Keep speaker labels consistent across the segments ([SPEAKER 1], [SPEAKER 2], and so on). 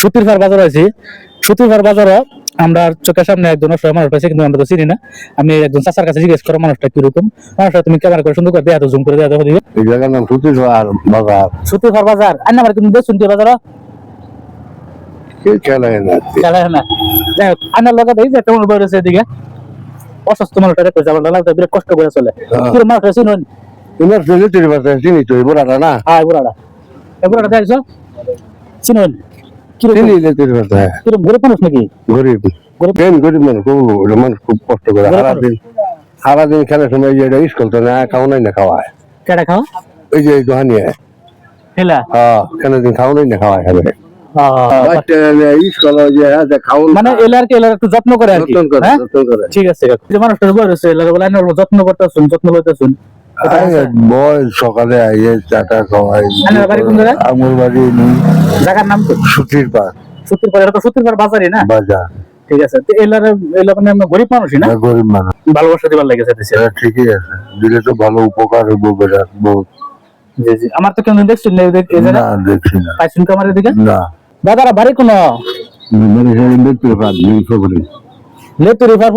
[SPEAKER 1] সুতির ফার বাজার আছি সুতির ফার বাজারও আমরা চোখের সামনে একজন অসহায় মানুষ পাইছি কিন্তু আমরা তো চিনি না। আমি একজন চাচার কাছে জিজ্ঞেস করো মানুষটা কীরকম? মানুষটা তুমি ক্যামেরা করে সুন্দর করে দেয়া জুম করে দেয়া দেখো দিবে
[SPEAKER 2] এই জায়গার নাম সুতির বাজার।
[SPEAKER 1] সুতির ফার বাজার। আর আমার কিন্তু বাজার
[SPEAKER 2] কি খেলা না?
[SPEAKER 1] খেলা না। যাই হোক আনার লগে দেখি যে একটা মানুষ বই রয়েছে এদিকে। অসুস্থ মানুষটা রেখে যাবার লাগতে বিরাট কষ্ট করে চলে।
[SPEAKER 2] হ্যাঁ।
[SPEAKER 1] কিরম মানুষটা চিনুন।
[SPEAKER 2] তোমার চিনি তো এই বুড়াটা না?
[SPEAKER 1] হ্যাঁ বুড়াটা। এই বুড়াটা দেখছ? চিনুন। গরিব মানুষ নাকি?
[SPEAKER 2] গরিব।
[SPEAKER 1] গরিব?
[SPEAKER 2] মানুষ মানুষ খুব কষ্ট করে। সারাদিন সারাদিন খেলার সময় এটা স্কুল তো না খাও নাই না খাওয়ায়।
[SPEAKER 1] কেডা খাও?
[SPEAKER 2] এই যে দোহানি
[SPEAKER 1] হেলা?
[SPEAKER 2] হ্যাঁ কেন দিন খাও নাই না খাওয়ায় খেলে
[SPEAKER 1] মানে যত্ন করে আর কি
[SPEAKER 2] যত্ন
[SPEAKER 1] হ্যাঁ? করতেছুন যত্ন
[SPEAKER 2] আরে বয় সকালে আইয়ে চাটা খাওয়াই।
[SPEAKER 1] বাড়ি?
[SPEAKER 2] আমার বাড়ি নেই।
[SPEAKER 1] জায়গার নাম
[SPEAKER 2] সুতির
[SPEAKER 1] সত্যির পারে তো সত্যির পারে বাজারই না?
[SPEAKER 2] বাজার।
[SPEAKER 1] ঠিক আছে তো এলার মানে আমরা গরিব মানুষই না?
[SPEAKER 2] গরিব মানুষ।
[SPEAKER 1] ভালোবাসা দিবার লেগেছে
[SPEAKER 2] এটা ঠিকই আছে। দিলে তো ভালো উপকার হইব বেড়া বহুত
[SPEAKER 1] জি জি। আমার তো কেন দেখছেন না দেখ-
[SPEAKER 2] না দেখছি না।
[SPEAKER 1] পাইছেন তো আমার এদিকে?
[SPEAKER 2] না।
[SPEAKER 1] দাদারা বাড়ি কোনো?
[SPEAKER 2] মানে সেই দেখতে পার দুইশো করে
[SPEAKER 1] লেতু রিফার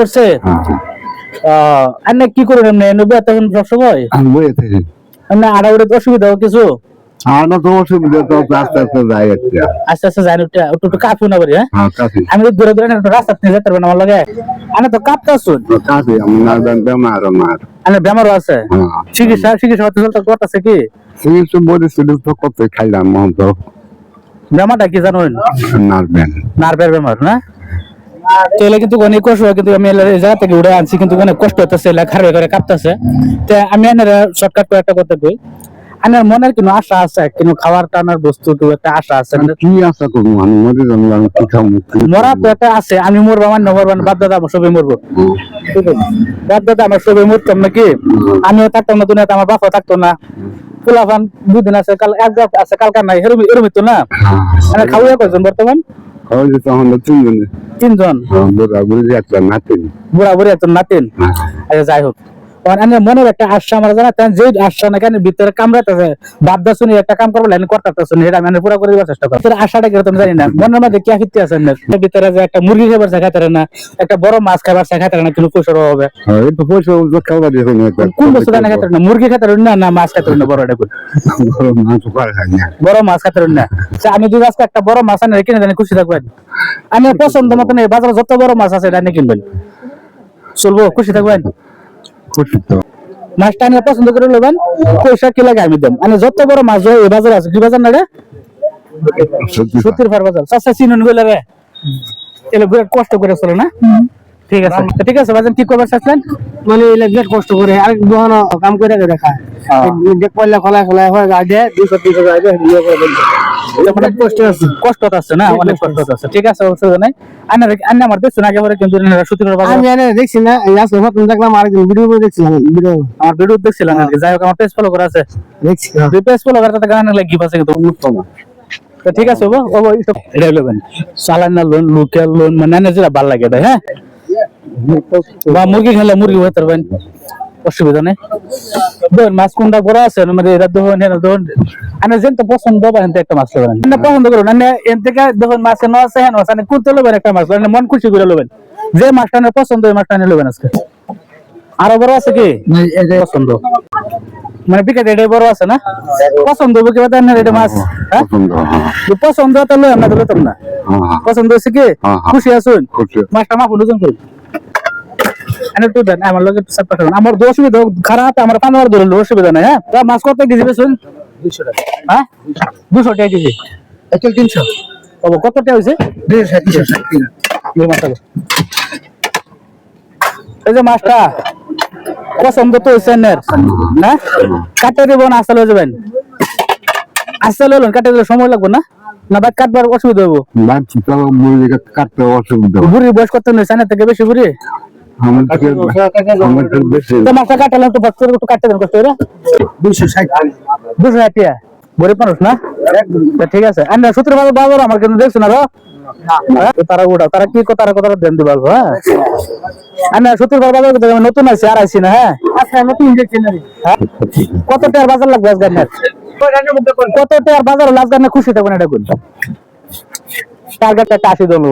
[SPEAKER 1] কি সবসময়
[SPEAKER 2] বই থেকে।
[SPEAKER 1] আড়াউড়ে অসুবিধা কিছু?
[SPEAKER 2] আর না তো অসুবিধা তো আস্তে আস্তে যাই
[SPEAKER 1] আস্তে আস্তে জানি একটু একটু একটু না করি হ্যাঁ? আমি দূরে দূরে না রাস্তা নিয়ে যেতে পারবেন আমার লগে। আমি তো কাঁপতে শুন
[SPEAKER 2] কাছে আমি না আমার। আমার
[SPEAKER 1] বেমারও আছে?
[SPEAKER 2] হ্যাঁ।
[SPEAKER 1] চিকিৎসা চিকিৎসা হতে চলতে করতেছে কি?
[SPEAKER 2] চিকিৎসা বলে শুধু তো কত খাইলাম
[SPEAKER 1] বেমারটা কি জানুন?
[SPEAKER 2] নাচবেন
[SPEAKER 1] নার্ভের বেমার না? কিন্তু অনেক কষ্ট কিন্তু আমি এই জায়গা থেকে উড়ে আনছি কিন্তু অনেক কষ্ট হতেছে খারে করে কাঁপতেছে। তো আমি এনার শর্টকাট করে একটা কথা কই আনার মনের কোনো আশা আছে? কিন্তু খাওয়ার টানার বস্তু তো একটা আশা আছে?
[SPEAKER 2] কি আশা করব? আমি মরে যাব আমি কি খাব?
[SPEAKER 1] মরা তো একটা আছে আমি মরবো আমার বাপ দাদা আমার সবাই মরবো। ঠিক আছে? বাপ দাদা আমার সবাই মরতাম নাকি? আমিও থাকতাম না দুনিয়াতে আমার বাপও থাকতো না। ফুলাফান দুদিন আছে কাল এক আছে কালকা নাই এরম তো না? মানে খাওয়া কয়জন বর্তমান?
[SPEAKER 2] খাওয়া যেতে তখন তিনজনে।
[SPEAKER 1] তিনজন?
[SPEAKER 2] বুড়া বুড়ি একটা নাতিন।
[SPEAKER 1] বুড়া বুড়ি একজন নাতিন? আচ্ছা যাই হোক। মনের একটা আশা আমার জানা তেন যে আশা না কেন ভিতরে কামড়াতেছে ভাবদা শুনি একটা কাম করব লাইন করতে শুনি এটা আমি পুরো করে দেওয়ার চেষ্টা করি তোর আশাটা জানি না। মনের মধ্যে কি ফিরতে আছে না ভিতরে যে একটা মুরগি খাবার শেখাতে না একটা বড় মাছ খাবার শেখাতে না কিন্তু পয়সার
[SPEAKER 2] দিয়ে
[SPEAKER 1] কোন বস্তু না খেতে না? মুরগি খেতে না না মাছ খেতে না বড় এটা কোন? বড় মাছ খেতে না। আমি যদি আজকে একটা বড় মাছ আনে কিনে জানি খুশি থাকবেন? আমি পছন্দ মতন বাজারে যত বড় মাছ আছে এটা নিয়ে কিনবেন। চলবো খুশি থাকবেন? মাছটা আনলে পছন্দ করে নেবেন পয়সা কি লাগে আমি দেব মানে যত বড় মাছ হয় এই বাজার আছে কি বাজার না রে? সত্যির ফার বাজার। চাষা চিনুন গেলে রে। এলে বিরাট কষ্ট করে চলে না? ঠিক আছে। ঠিক আছে বাজার কি করবার চাচ্ছেন?
[SPEAKER 3] মানে এলে বিরাট কষ্ট করে আর কাম করে দেখা। দেখ পারলে খোলা খোলা হয়ে গাড়ি দুশো তিনশো গাড়ি ইয়ে করে
[SPEAKER 1] কষ্ট আছে। কষ্ট আছে না অনেক কষ্ট আছে। ঠিক আছে নাই। আমার আগে পরে কিন্তু
[SPEAKER 3] আমি দেখছি না এই আজকে প্রথম দেখলাম আরেকদিন ভিডিও দেখছিলাম ভিডিও
[SPEAKER 1] আমার ভিডিও দেখছিলাম আর যাই হোক আমার পেজ ফলো করা আছে।
[SPEAKER 3] দেখছি
[SPEAKER 1] পেজ ফলো গান লাগে কিন্তু। ঠিক আছে বাবা এটা চালান লোন লোকাল লোন মানে না যেটা ভালো লাগে হ্যাঁ বা মুরগি খেলে মুরগি হতে পারবেন অসুবিধা নেই। দেখুন মাছ কোনটা বড় আছে মানে এটা দেখুন এটা দেখুন আনে যেন তো পছন্দ বা হেনতে একটা মাছ লবেন না পছন্দ করুন মানে এন থেকে দেখুন মাছ ন আছে হেন আছে কোনতে লবেন একটা মাছ মানে মন খুশি করে লবেন। যে মাছটা নিয়ে পছন্দ ওই মাছটা লবেন আজকে। আরও বড় আছে কি? পছন্দ। মানে বিকেট বড় আছে না? পছন্দ হবে কিবা তার এটা মাছ? হ্যাঁ?
[SPEAKER 2] পছন্দ হ্যাঁ।
[SPEAKER 1] তাহলে আমরা তো লইতাম না।
[SPEAKER 2] হ্যাঁ
[SPEAKER 1] পছন্দ হয়েছে কি?
[SPEAKER 2] হ্যাঁ, হ্যাঁ।
[SPEAKER 1] খুশি আছুন মাছটা মাফ ওজন করুন দেন আমার লগে সব পাঠাবেন আমার দোষ খারাপ আমার পানোয়ার ধরল অসুবিধা নাই হ্যাঁ? তা মাছ কত কেজি দুশো টাকা। হ্যাঁ? দুশো টাকা কেজি।
[SPEAKER 3] একচুয়াল তিনশো।
[SPEAKER 1] বাবু কত টাকা হয়েছে
[SPEAKER 3] দুশো তিনশো ষাট
[SPEAKER 1] এই যে মাছটা পছন্দ তো হয়েছে হ্যাঁ কাটে দেবো না আসতে লয়ে যাবেন আসতে লইলেন কাটে দিলে সময় লাগবে না? না ভাই কাটবার অসুবিধা হব
[SPEAKER 2] কাটতে অসুবিধা।
[SPEAKER 1] বুড়ি বয়স করতে নেই থেকে বেশি বুড়ি?
[SPEAKER 2] আমার থেকে আমার থেকে বেশি
[SPEAKER 1] তো মাছটা কাটালাম তো বছর একটু কাটতে দেন কষ্ট করে।
[SPEAKER 3] দুশো ষাট।
[SPEAKER 1] দুশো ষাট টাকা গরিব মানুষ না? ঠিক আছে। আর না সূত্র বাজার বাজার আমার কিন্তু দেখছ না রো? হ্যাঁ? তো তারা ওটা তারা কি কথা কথা দেন দিবাল হ্যাঁ? বাজার নতুন আছি আর আইছি না হ্যাঁ?
[SPEAKER 3] আচ্ছা নতুন দেখছি না?
[SPEAKER 1] কত টাকার বাজার লাগবে কত টাকার বাজার লাগবে না খুশি থাকবেন এটা কোন টার্গেট একটা আশি জন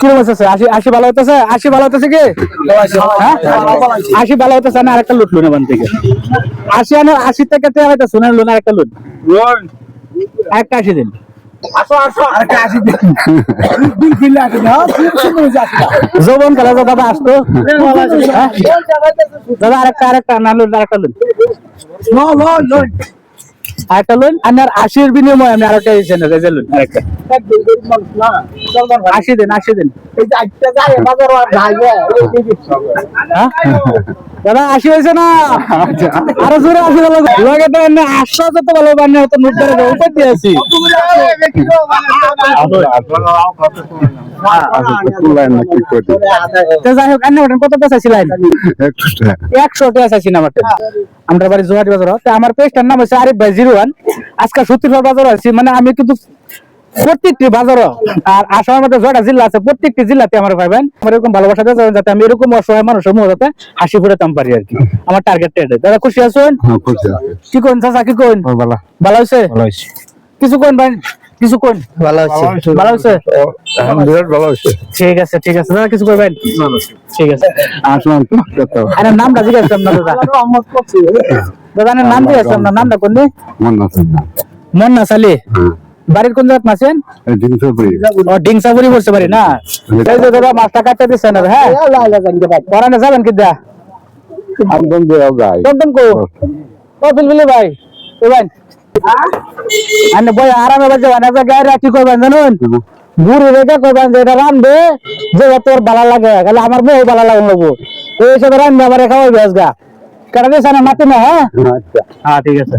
[SPEAKER 1] কীরকম হচ্ছে আশি আশি ভালো হইতেছে? আশি ভালো হইতেছে কি? হ্যাঁ? আশি ভালো হইতেছে না আরেকটা লুট লুন থেকে। আশি আনে আশি থেকে তে হইতে শুনে লুন আরেকটা লুন। একটা আশি দিন। যৌবন খেলা তো দাদা আসতো। হ্যাঁ? দাদা আরেকটা আরেকটা না লুন আরেকটা লুন। আরেকটা লুন আর আশির বিনিময়ে আমি আরেকটা রেজে লুন আরেকটা। আশি দিন আশি দিন। হ্যাঁ? দাদা আশি হয়েছে না? আরও জোরে আশি ভালো লগে তো এমনি আশা যত ভালো বানিয়ে হতো নোট করে উপর দিয়ে আছি তো যাই হোক আন্না ওটা কত পেঁচা ছিলেন একশো টাকা চাইছি আমার আমরা বাড়ি জোহাটি বাজার আমার পেজটার নাম হচ্ছে আরিফ ভাই জিরো ওয়ান। আজকে সত্যিকার বাজার আছি মানে আমি কিন্তু প্রত্যেকটি বাজার আর আসামের মধ্যে ছয়টা জেলা আছে প্রত্যেকটি জেলাতে আমার পাইবেন আমার এরকম ভালোবাসা দিয়ে যাবেন যাতে আমি এরকম অসহায় মানুষের মধ্যে যাতে হাসি ফুটাতাম পারি আর কি। আমার টার্গেটটা এটাই। দাদা খুশি আছেন কি কোন চাচা কি কোন? ভালো হয়েছে কিছু কোন ভাই? কিছু কোন
[SPEAKER 3] ভালো আছে।
[SPEAKER 1] ভালো হয়েছে
[SPEAKER 2] বিরাট ভালো হয়েছে
[SPEAKER 1] ঠিক আছে ঠিক আছে। দাদা কিছু করবেন? ঠিক আছে।
[SPEAKER 2] আসলাম।
[SPEAKER 1] আরে নামটা জিজ্ঞাসা না দাদা। দাদা নাম জিজ্ঞাসা না। নামটা কোন দিন
[SPEAKER 2] মন আছে না
[SPEAKER 1] মন্না সালি। বাড়ির কোন জায়গা আছেন?
[SPEAKER 2] উপরে
[SPEAKER 1] ও ডিংসাপুরি বলতে পারি না? এই যে দাদা মাছটা কাটতে দিচ্ছেন আর, হ্যাঁ? পরানে যাবেন কি দা
[SPEAKER 2] একদম দেওয়া যায়।
[SPEAKER 1] একদম কো? ও বিলবিলি ভাই। এ ভাই আনে বই আরামে বাজে না জায়গায় রাখি করবেন জানুন? বুড়ি রেখে করবেন যে এটা রান্ধবে যে তোর ভালো লাগে খালি আমার বউ ভালো লাগে লাগবো এই হিসাবে রান্ধবে আমার খাওয়াই বেশ গা। কেটে দিয়েছে না মাতি না হ্যাঁ?
[SPEAKER 2] আচ্ছা।
[SPEAKER 1] হ্যাঁ ঠিক আছে।